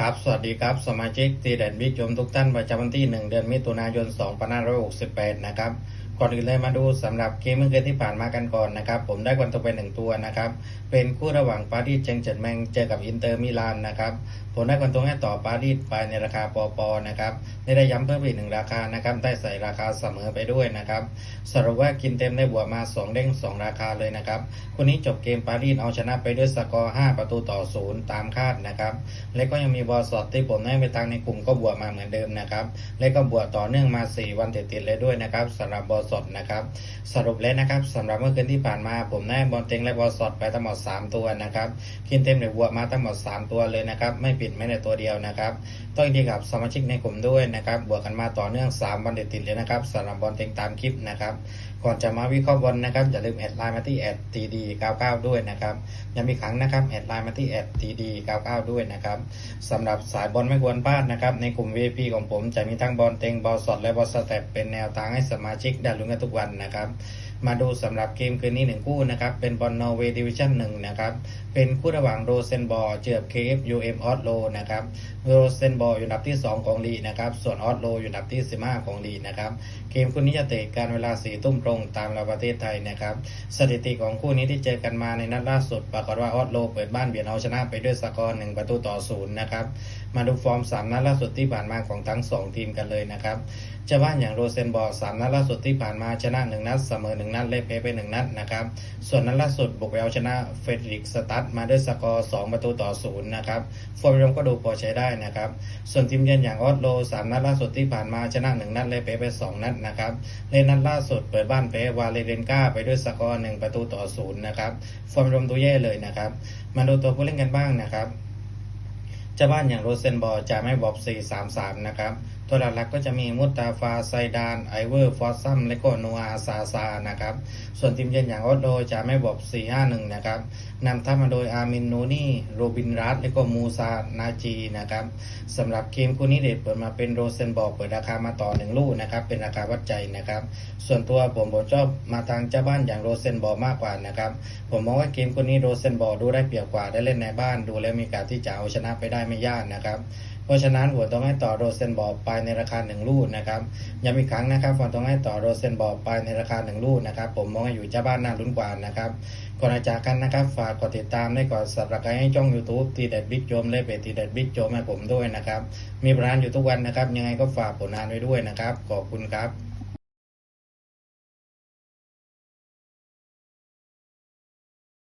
ครับสวัสดีครับ สมาชิกตีเด่นบิ๊กโจมทุกท่านประจำวันที่ 1 เดือนมิถุนายน 2568 นะครับก่อนอื่นเลยมาดูสำหรับเกมเมื่อคืนที่ผ่านมากันก่อนนะครับ ผมได้วันตัวเป็นหนึ่งตัวนะครับ เป็นคู่ระหว่างปารีสเจงเจินแมงเจอกับอินเตอร์มิลานนะครับผมได้วันตัวให้ต่อปารีสไปในราคาปอปอนะครับได้ได้ย้ำเพิ่มอีกหนึ่งราคานะครับได้ใส่ราคาเสมอไปด้วยนะครับสรุปว่ากินเต็มได้บวกมา 2 เด้ง 2 ราคาเลยนะครับคู่นี้จบเกมปารีสเอาชนะไปด้วยสกอร์ 5 ประตูต่อ 0 ตามคาดนะครับและก็ยังมีบอลสอดที่ผมให้ไปทางในกลุ่มก็บวกมาเหมือนเดิมนะครับและก็บวกต่อเนื่องมา 4 วันติดๆเลยด้วยนะครับสำหรับบอลสดนะครับ สรุปแล้วนะครับสำหรับเมื่อคืนที่ผ่านมาผมได้บอลเต็งและบอลสดไปทั้งหมด 3 ตัวนะครับกินเต็มเลยบวกมาทั้งหมด 3 ตัวเลยนะครับไม่ผิดไม่ได้ตัวเดียวนะครับต้องดีกับสมาชิกในกลุ่มด้วยนะครับบวกกันมาต่อเนื่อง 3 วันติดๆเลยนะครับสำหรับบอลเต็งตามคลิปนะครับก่อนจะมาวิเคราะห์บอลนะครับอย่าลืมแอดไลน์มาที่แอดทีดี99ด้วยนะครับย้ำอีครั้งนะครับแอดไลน์มาที่แอดทีดี99ด้วยนะครับสำหรับสายบอลไม่ควรพลาดนะครับในกลุ่ม VIP ของผมจะมีทั้งบอลเต็งบอลสดและบอลสเต็ปเป็นแนวทางให้สมาชิกได้ลุ้นกันทุกวันนะครับ มาดูสำหรับเกมคืนนี้หนึ่งคู่นะครับ เป็นบอลนอร์เวย์ดิวิชั่นหนึ่งนะครับ เป็นคู่ระหว่างโรเซนบอร์เจอกับ KFUM ออสโลนะครับโรเซนบอร์อยู่อันดับที่ 2 ของลีนะครับ ส่วนออสโลอยู่อันดับที่ 15 ของลีนะครับ เกมคู่นี้จะเตะกันเวลา4ทุ่มตรงตามเวลาประเทศไทยนะครับสถิติของคู่นี้ที่เจอกันมาในนัดล่าสุด ปรากฏว่าออสโลเปิดบ้านเบียดเอาชนะไปด้วยสกอร์1ประตูต่อ0นะครับมาดูฟอร์ม3นัดล่าสุดที่ผ่านมาของทั้ง 2 ทีมกันเลยนะครับเจะบ้านอย่างโรเซนบอร์สามนัดล่าสุดที่ผ่านมาชนะหนึ่งนัดเสมอหนึ่งนัดและแพ้ไปหนึ่งนัดนะครับส่วนนัดล่าสุดบุกไปเอาชนะเฟดริกสตัดมาด้วยสกอร์สองประตูต่อศูนย์นะครับฟอร์มรวมก็ดูพอใช้ได้นะครับส่วนทีมเยือนอย่างออสโลสามนัดล่าสุดที่ผ่านมาชนะหนึ่งนัดและแพ้ไปสองนัดนะครับในนัดล่าสุดเปิดบ้านแพ้วาเลเรนกาไปด้วยสกอร์หนึ่งประตูต่อศูนย์นะครับฟอร์มรวมดูแย่เลยนะครับมาดูตัวผู้เล่นกันบ้างนะครับเจ้าบ้านอย่างโรเซนบอร์จะไม่บอก4-3-3 นะครับตัวหลักๆก็จะมีมุตตาฟาไซดานไอเวอร์ฟอสซัมและก็นัวอาซาซานะครับส่วนทีมเยือนอย่างออสโดจะไม่บอก 4-5-1 นะครับนำทัพมาโดยอามินนูนี่โรบินรัตและก็มูซานาจีนะครับสำหรับเกมคู่นี้เด็ดเปิดมาเป็นโรเซนบอร์เปิดราคามาต่อ 1 ลูกนะครับเป็นราคาวัดใจนะครับส่วนตัวผมผมชอบมาทางเจ้าบ้านอย่างโรเซนบอร์มากกว่านะครับผมมองว่าเกมคู่นี้โรเซนบอร์ดูได้เปรียบกว่าได้เล่นในบ้านดูแล้วมีการที่จะเอาชนะไปได้ไม่ยากนะครับ เพราะฉะนั้นผมต้องให้ต่อโรเซนบอร์ไปในราคา 1 ลูกนะครับย้ำอีกครั้งนะครับผมต้องให้ต่อโรเซนบอร์ไปในราคา 1 ลูกนะครับ ผมมองอยู่เจ้าบ้านน่าลุ้นกว่านะครับก่อนจากกันนะครับ ฝากกดติดตามได้ก่อนสับสไครต์ให้ช่องยูทูบตีเด็ดบิ๊กโจมเล่เปตีเด็ดบิ๊กโจมให้ผมด้วยนะครับ มีร้านอยู่ทุกวันนะครับ ยังไงก็ฝากผลงานไว้ด้วยนะครับ ขอบคุณครับ